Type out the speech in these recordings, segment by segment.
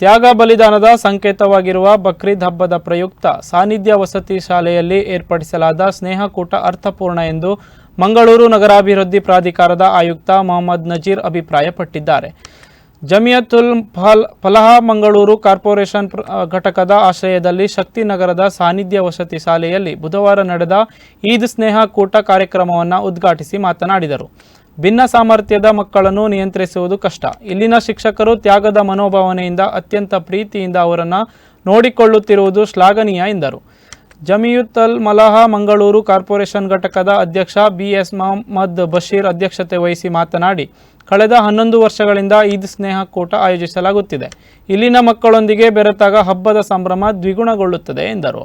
ತ್ಯಾಗ ಬಲಿದಾನದ ಸಂಕೇತವಾಗಿರುವ ಬಕ್ರೀದ್ ಹಬ್ಬದ ಪ್ರಯುಕ್ತ ಸಾನ್ನಿಧ್ಯ ವಸತಿ ಶಾಲೆಯಲ್ಲಿ ಏರ್ಪಡಿಸಲಾದ ಸ್ನೇಹಕೂಟ ಅರ್ಥಪೂರ್ಣ ಎಂದು ಮಂಗಳೂರು ನಗರಾಭಿವೃದ್ಧಿ ಪ್ರಾಧಿಕಾರದ ಆಯುಕ್ತ ಮೊಹಮ್ಮದ್ ನಜೀರ್ ಅಭಿಪ್ರಾಯಪಟ್ಟಿದ್ದಾರೆ. ಜಮಿಯತುಲ್ ಫಲ್, ಫಲಹ ಮಂಗಳೂರು ಕಾರ್ಪೊರೇಷನ್ ಘಟಕದ ಆಶ್ರಯದಲ್ಲಿ ಶಕ್ತಿ ನಗರದ ಸಾನ್ನಿಧ್ಯ ವಸತಿ ಶಾಲೆಯಲ್ಲಿ ಬುಧವಾರ ನಡೆದ ಈದ್ ಸ್ನೇಹ ಕೂಟ ಕಾರ್ಯಕ್ರಮವನ್ನು ಉದ್ಘಾಟಿಸಿ ಮಾತನಾಡಿದರು. ಭಿನ್ನ ಸಾಮರ್ಥ್ಯದ ಮಕ್ಕಳನ್ನು ನಿಯಂತ್ರಿಸುವುದು ಕಷ್ಟ. ಇಲ್ಲಿನ ಶಿಕ್ಷಕರು ತ್ಯಾಗದ ಮನೋಭಾವನೆಯಿಂದ ಅತ್ಯಂತ ಪ್ರೀತಿಯಿಂದ ಅವರನ್ನು ನೋಡಿಕೊಳ್ಳುತ್ತಿರುವುದು ಶ್ಲಾಘನೀಯ ಎಂದರು. ಜಮಿಯುತ್ತಲ್ ಮಲಹ ಮಂಗಳೂರು ಕಾರ್ಪೊರೇಷನ್ ಘಟಕದ ಅಧ್ಯಕ್ಷ ಬಿಎಸ್ ಮೊಹಮ್ಮದ್ ಬಶೀರ್ ಅಧ್ಯಕ್ಷತೆ ವಹಿಸಿ ಮಾತನಾಡಿ, ಕಳೆದ ಹನ್ನೊಂದು ವರ್ಷಗಳಿಂದ ಈದ್ ಸ್ನೇಹ ಕೂಟ ಆಯೋಜಿಸಲಾಗುತ್ತಿದೆ. ಇಲ್ಲಿನ ಮಕ್ಕಳೊಂದಿಗೆ ಬೆರೆತಾಗ ಹಬ್ಬದ ಸಂಭ್ರಮ ದ್ವಿಗುಣಗೊಳ್ಳುತ್ತದೆ ಎಂದರು.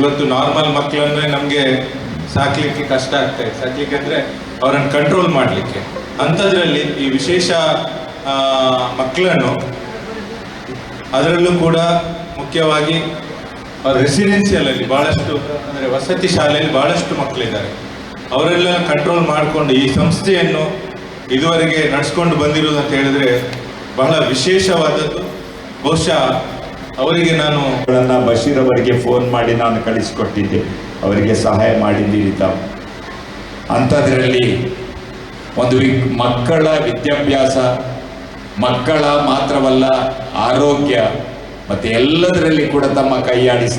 ಇವತ್ತು ನಾರ್ಮಲ್ ಮಕ್ಕಳನ್ನೇ ನಮಗೆ ಸಾಕ್ಲಿಕ್ಕೆ ಕಷ್ಟ ಆಗ್ತಾ ಇದೆ. ಸಾಕ್ಲಿಕ್ಕೆ ಅಂದರೆ ಅವರನ್ನು ಕಂಟ್ರೋಲ್ ಮಾಡಲಿಕ್ಕೆ. ಅಂಥದ್ರಲ್ಲಿ ಈ ವಿಶೇಷ ಮಕ್ಕಳನ್ನು ಅದರಲ್ಲೂ ಕೂಡ ಮುಖ್ಯವಾಗಿ ರೆಸಿಡೆನ್ಸಿಯಲಲ್ಲಿ ಭಾಳಷ್ಟು ಅಂದರೆ ವಸತಿ ಶಾಲೆಯಲ್ಲಿ ಭಾಳಷ್ಟು ಮಕ್ಕಳಿದ್ದಾರೆ ಅವರೆಲ್ಲ ಕಂಟ್ರೋಲ್ ಮಾಡಿಕೊಂಡು ಈ ಸಂಸ್ಥೆಯನ್ನು ಇದುವರೆಗೆ ನಡೆಸ್ಕೊಂಡು ಬಂದಿರುವುದು ಅಂತ ಹೇಳಿದ್ರೆ ಬಹಳ ವಿಶೇಷವಾದದ್ದು. ಬಹುಶಃ ಅವರಿಗೆ ನಾನು ಬಶೀರ್ ಅವರಿಗೆ ಫೋನ್ ಮಾಡಿ ನಾನು ಕಳಿಸಿಕೊಟ್ಟಿದ್ದೆ. ಅವರಿಗೆ ಸಹಾಯ ಮಾಡಿದ್ದೀರಿ ತಾವು ಅಂಥದ್ರಲ್ಲಿ ಒಂದು ವಿ- ಮಕ್ಕಳ ವಿದ್ಯಾಭ್ಯಾಸ, ಮಕ್ಕಳ ಮಾತ್ರವಲ್ಲ, ಆರೋಗ್ಯ, ಮತ್ತೆ ಎಲ್ಲದರಲ್ಲಿ ಕೂಡ ತಮ್ಮ ಕೈಯಾಡಿಸ್ತಾ